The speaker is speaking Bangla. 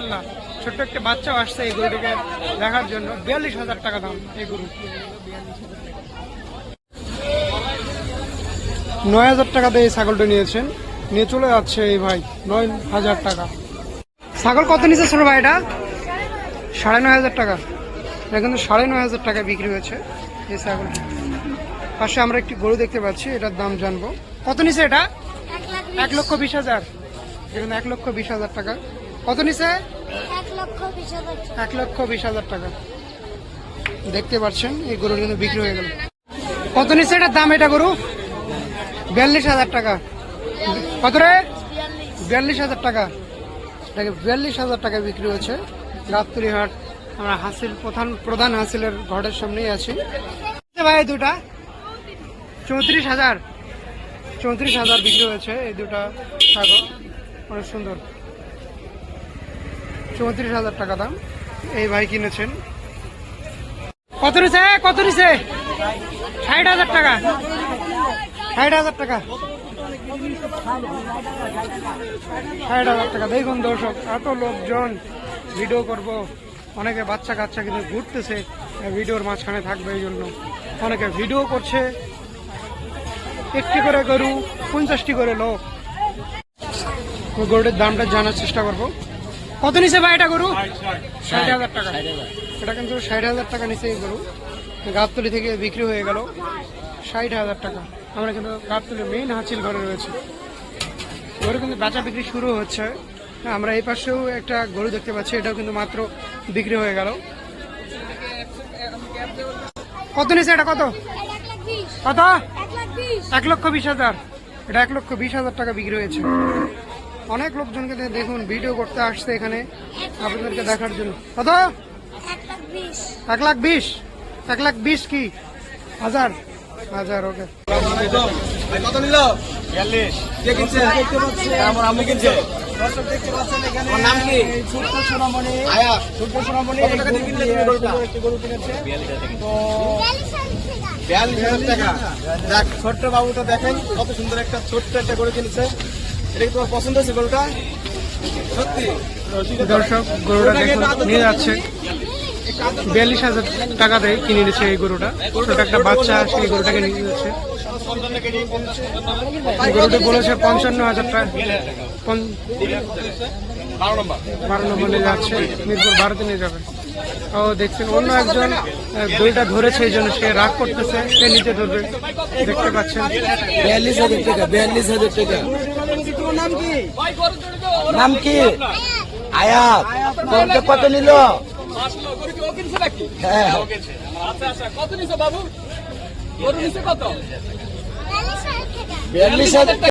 আল্লাহ ছোট্ট একটা বাচ্চাও আসছে এই গরুটাকে দেখার জন্য। বিয়াল্লিশ হাজার টাকা দাম এই গরু। নয় হাজার টাকা দিয়ে এই ছাগলটা নিয়েছেন। নিয়ে চলে যাচ্ছে এই ভাই নয় হাজার টাকা। ছাগল কত নিচে ছোট ভাই এটা? সাড়ে নয় হাজার টাকা। এটা কিন্তু সাড়ে নয় হাজার টাকা বিক্রি হয়েছে এই ছাগলটি। পাশে আমরা একটি গরু দেখতে পাচ্ছি এটার দাম জানব। কত নিচে এটা? এক এক লক্ষ বিশ হাজার। এখানে এক লক্ষ বিশ হাজার টাকা। কত নিচে এক লক্ষ বিশ হাজার টাকা। টাকা। দেখতে পাচ্ছেন এই গরু কিন্তু বিক্রি হয়ে গেল। কত নিচে এটার দাম এটা গরু? বিয়াল্লিশ হাজার টাকা। কত রে? বিয়াল্লিশ হাজার টাকা। এটাকে বিয়াল্লিশ হাজার টাকায় বিক্রি হচ্ছে গাবতলি হাট আমরা হাসিল প্রধান প্রধান হাসিলের ঘরের সামনেই আছি। ভাই দুটা। চৌত্রিশ হাজার। চৌত্রিশ হাজার বিক্রি হয়েছে এই দুটা ছাগল। অনেক সুন্দর। চৌত্রিশ হাজার টাকা দাম। এই ভাই কিনেছেন। কত নিছে? কত নিছে? ষাট হাজার টাকা। ষাট হাজার টাকা। ষাট হাজার টাকা। দেখুন দর্শক, এত লোকজন ভিডিও করব। অনেকে বাচ্চা কাচ্চা কিন্তু ঘুরতেছে, ভিডিওর মাঝখানে থাকবে এই জন্য। অনেকে ভিডিও করছে। একটি করে গরু, পঞ্চাশটি করে লোক। গরুটির দামটা জানার চেষ্টা করব। কত নিচে ভাই এটা গরু? ষাট হাজার টাকা। এটা কিন্তু ষাট হাজার টাকা নিচে গরু। গাবতলি থেকে বিক্রি হয়ে গেল ষাট হাজার টাকা। আমরা কিন্তু গাবতলি মেইন হাঁচিল ঘরে রয়েছে। গরু কিন্তু বেচা বিক্রি শুরু হচ্ছে। আমরা এই পাশেও একটা গরু দেখতে পাচ্ছি এটাও কিন্তু মাত্র বিক্রি হয়ে গেল। কত নিচে এটা কত? কত? এক লক্ষ বিশ হাজার। এটা এক লক্ষ বিশ হাজার টাকা বিক্রি হয়েছে। অনেক লোকজনকে দেখুন ভিডিও করতে আসছে এখানে আপনাদেরকে দেখার জন্য। কত এক লাখ বিশ। এক লাখ বিশ কি? হাজার। হাজার ওকে। কত নিল বিয়াল্লিশ। কে কিনছে? আমার আমি কিনছে। দর্শক দেখতে পাচ্ছেন এখানে আমার নাম কি? ছোট্ট সোনামণি। আয়া সোনামণি একটি গরু কিনেছে। তো বিয়াল্লিশ হাজার টাকা। যাক ছোট্ট বাবুটা দেখেন কত সুন্দর একটা ছোট্ট একটা গরু কিনেছে। এটা কি তোমার পছন্দ হয়েছে গরুটা? সত্যি? দর্শক গরুটা দেখুন নিয়ে যাচ্ছে। বিয়াল্লিশ হাজার টাকা দিয়ে কিনে নিচ্ছে এই গরুটা। ছোট একটা বাচ্চা সেই গরুটাকে নিয়ে যাচ্ছে। গরুটা বলেছে পঞ্চান্ন হাজার টাকা বারো নম্বর বারো নম্বর নিয়ে যাচ্ছে মিরপুর বারোতে নিয়ে যাবে। ও দেখছেন অন্য একজন দইটা ধরেছে এই জন্য সে রাগ করতেছে সে নিচে ধরবে। দেখতে পাচ্ছেন। বিয়াল্লিশ হাজার টাকা বিয়াল্লিশ হাজার টাকা। নাম কি? নাম আয়াত। তোমাকে কত নিল? হ্যাঁ। আচ্ছা আচ্ছা কত নিছো বাবু? কত? বিয়াল্লিশ হাজার